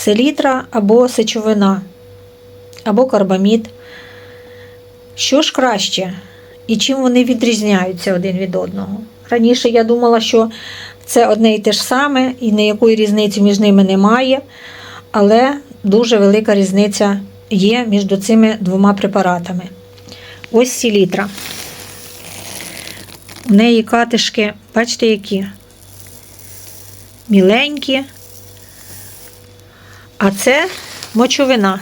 селітра або сечовина, або карбамід. Що ж краще? І чим вони відрізняються один від одного? Раніше я думала, що це одне і те ж саме, і ніякої різниці між ними немає, але дуже велика різниця є між цими двома препаратами. Ось селітра. У неї катишки, бачите, які? Міленькі. А це мочовина.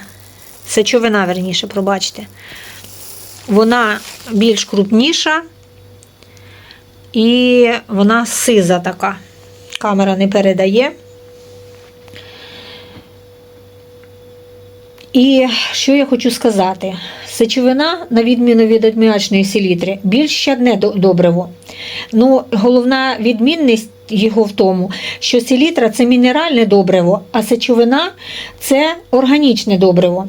Сечовина, верніше, пробачте. Вона більш крупніша і вона сиза така. Камера не передає. І що я хочу сказати? Сечовина, на відміну від адміачної селітри, більш щадне добриво. Ну, головна відмінність його в тому, що селітра це мінеральне добриво, а сечовина це органічне добриво.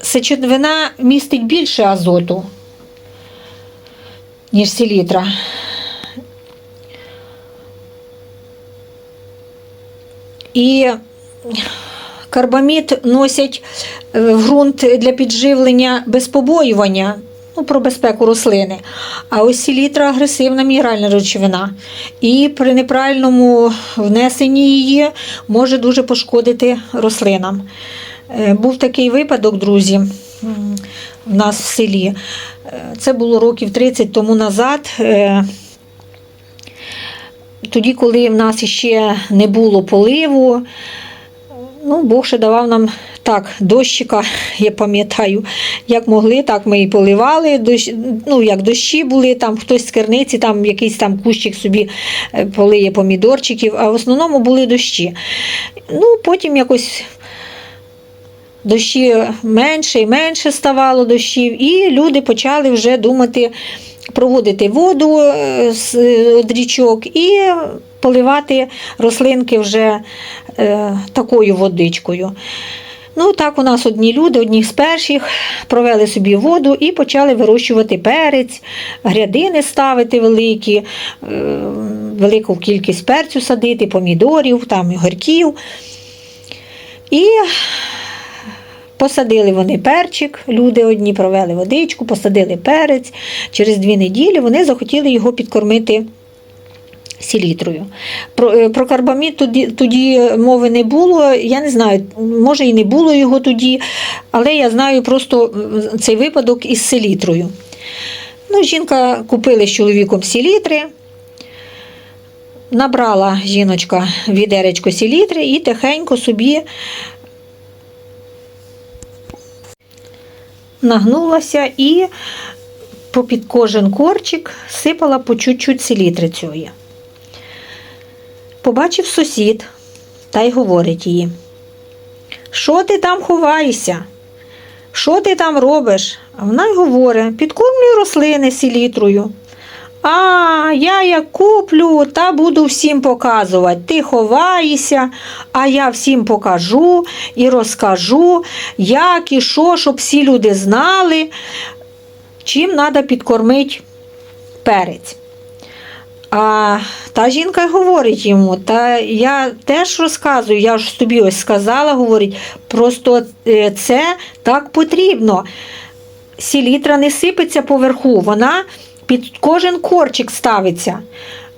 Сечовина містить більше азоту, ніж селітра. І карбамід носять е, в ґрунт для підживлення без побоювання, ну, про безпеку рослини. А ось селітра агресивна мінеральна речовина. І при неправильному внесенні її може дуже пошкодити рослинам. Е, Був такий випадок, друзі, в нас в селі. Е, Це було років 30 тому назад. Е, Тоді, коли в нас ще не було поливу, ну, Бог ще давав нам так, дощика, я пам'ятаю, як могли, так ми і поливали. Дощ, ну, як дощі були, там хтось з керниці, там якийсь там кущик собі е, полиє помідорчиків, а в основному були дощі. Ну, потім якось дощі менше і менше ставало дощів, і люди почали вже думати проводити воду е, з річок і поливати рослинки вже е, такою водичкою. Ну, так у нас одні люди, одні з перших, провели собі воду і почали вирощувати перець, грядини ставити великі, е, велику кількість перцю садити, помідорів, там, горьків. І Посадили вони перчик, люди одні провели водичку, посадили перець. Через дві неділі вони захотіли його підкормити селітрою. Про, е, про карбамід тоді, тоді мови не було. Я не знаю, може і не було його тоді, але я знаю просто цей випадок із селітрою. Ну, жінка купила з чоловіком селітри. Набрала жіночка відеречко селітри і тихенько собі нагнулася і попід кожен корчик сипала по чуть-чуть селітри цієї. Побачив сусід та й говорить їй: Що ти там ховаєшся? Що ти там робиш? Вона й говорить, підкормлюю рослини селітрою. А, я як куплю та буду всім показувати. Ти ховаєшся, а я всім покажу і розкажу, як і що, щоб всі люди знали, чим треба підкормити перець. А та жінка й говорить йому, та я теж розказую, я ж тобі ось сказала, говорить, просто е, це так потрібно. Сілітра не сипеться поверху, вона під кожен корчик ставиться,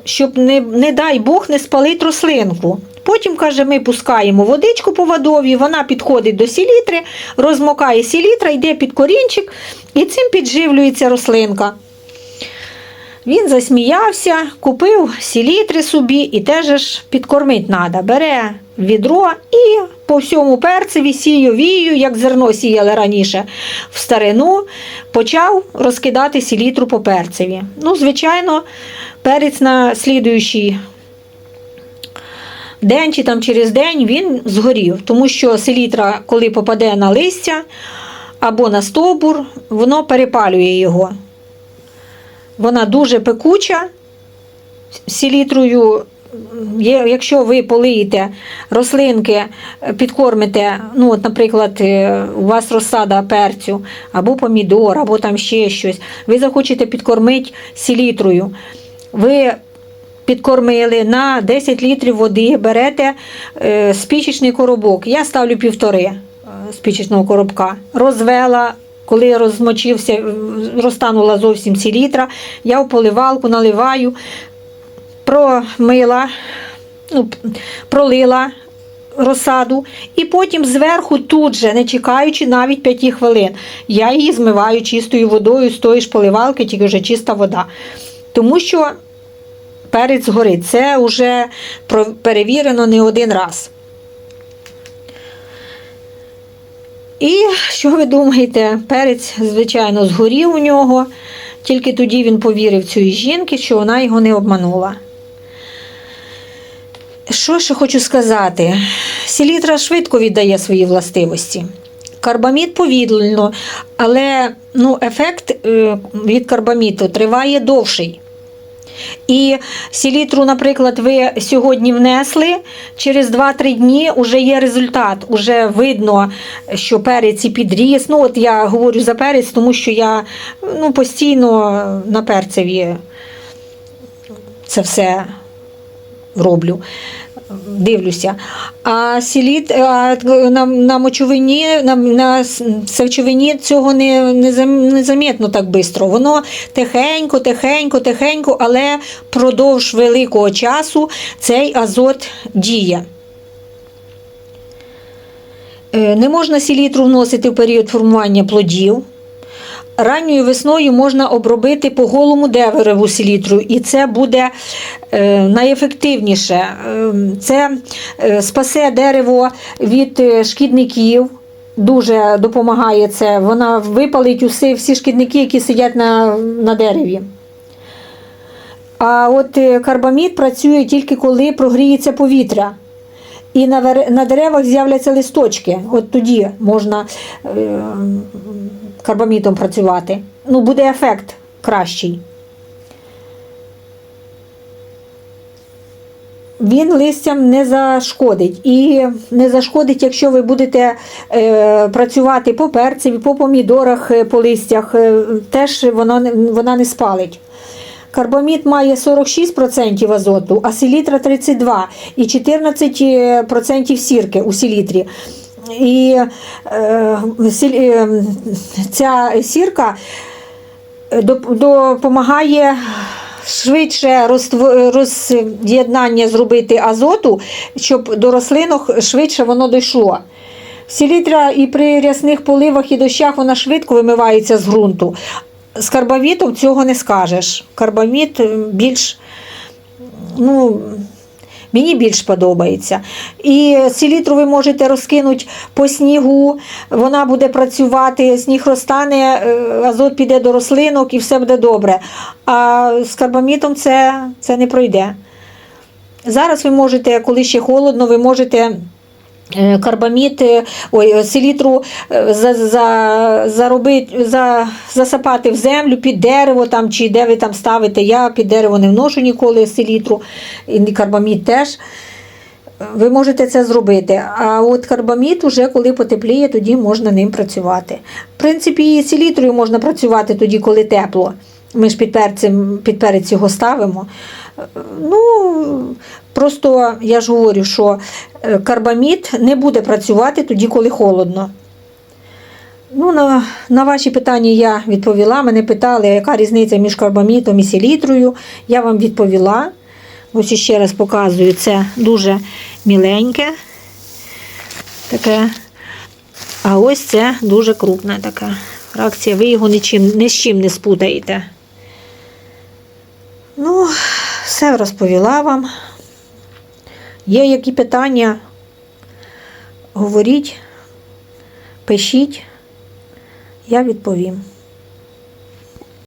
щоб, не, не дай Бог, не спалить рослинку. Потім, каже, ми пускаємо водичку по водові, вона підходить до сілітри, розмокає сілітра, йде під корінчик, і цим підживлюється рослинка. Він засміявся, купив сілітри собі і теж ж підкормити треба. Бере відро і по всьому перцеві сію вію, як зерно сіяли раніше в старину, почав розкидати сілітру по перцеві. Ну, звичайно, перець на слідуючий день чи там через день він згорів, тому що селітра, коли попаде на листя або на стовбур, воно перепалює його. Вона дуже пекуча. Селітрою, якщо ви полиєте рослинки, е, підкормите, ну, от, наприклад, е, у вас розсада перцю, або помідор, або там ще щось, ви захочете підкормити селітрою. Ви підкормили на 10 літрів води, берете е, спічечний коробок. Я ставлю півтори спічечного коробка. Розвела, коли розмочився, е, розтанула зовсім ці я в поливалку наливаю, промила, ну, пролила розсаду, і потім зверху тут же, не чекаючи навіть 5 хвилин, я її змиваю чистою водою з тої ж поливалки, тільки вже чиста вода. Тому що перець горить. Це вже перевірено не один раз. І що ви думаєте? Перець, звичайно, згорів у нього, тільки тоді він повірив цій жінки, що вона його не обманула. Що ще хочу сказати? Селітра швидко віддає свої властивості. Карбамід повільно, але ну, ефект е, від карбаміту триває довший. І селітру, наприклад, ви сьогодні внесли, через 2-3 дні вже є результат. вже видно, що перець і підріс. Ну, от я говорю за перець, тому що я ну, постійно на перцеві це все роблю. Дивлюся. А сіліт а на, на мочовині, на, на сечовині цього не, не, зам- незамітно так швидко. Воно тихенько, тихенько, тихенько, але продовж великого часу цей азот діє. Е, Не можна сілітру вносити в період формування плодів. Ранньою весною можна обробити по голому дереву селітру, і це буде е, найефективніше. Е, Це е, спасе дерево від шкідників. Дуже допомагає це. Вона випалить усі всі шкідники, які сидять на, на дереві. А от карбамід працює тільки коли прогріється повітря. І на, на деревах з'являться листочки. От тоді можна е, карбамідом працювати. Ну, буде ефект кращий. Він листям не зашкодить. І не зашкодить, якщо ви будете е, працювати по перцеві, по помідорах, е, по листях, е, теж воно, вона не спалить. Карбамід має 46% азоту, а селітра 32% і 14% сірки у селітрі. І е, е, ця сірка допомагає швидше роз'єднання зробити азоту, щоб до рослинок швидше воно дійшло. Селітра і при рясних поливах і дощах вона швидко вимивається з ґрунту. З карбамітом цього не скажеш. Карбамід е, більш, ну, мені більш подобається. І селітру ви можете розкинути по снігу, вона буде працювати, сніг розтане, е, азот піде до рослинок і все буде добре. А з карбамітом це, це не пройде. Зараз ви можете, коли ще холодно, ви можете. Е, Карбамід, е, ой, е, селітру е, за, за, заробить, за, засапати в землю під дерево там, чи де ви там ставите. Я під дерево не вношу ніколи селітру, і карбамід теж. Ви можете це зробити. А от карбамід, уже коли потепліє, тоді можна ним працювати. В принципі, і селітрою можна працювати тоді, коли тепло. Ми ж під, перцем, під перець його ставимо. Ну, просто я ж говорю, що е, карбамід не буде працювати тоді, коли холодно. Ну, на, на ваші питання я відповіла. Мене питали, яка різниця між карбамідом і селітрою. Я вам відповіла. Ось іще раз показую, це дуже міленьке. Таке. А ось це дуже крупна така фракція. Ви його нічим, ні з чим не спутаєте. Ну, все розповіла вам. Є які питання? Говоріть, пишіть, я відповім.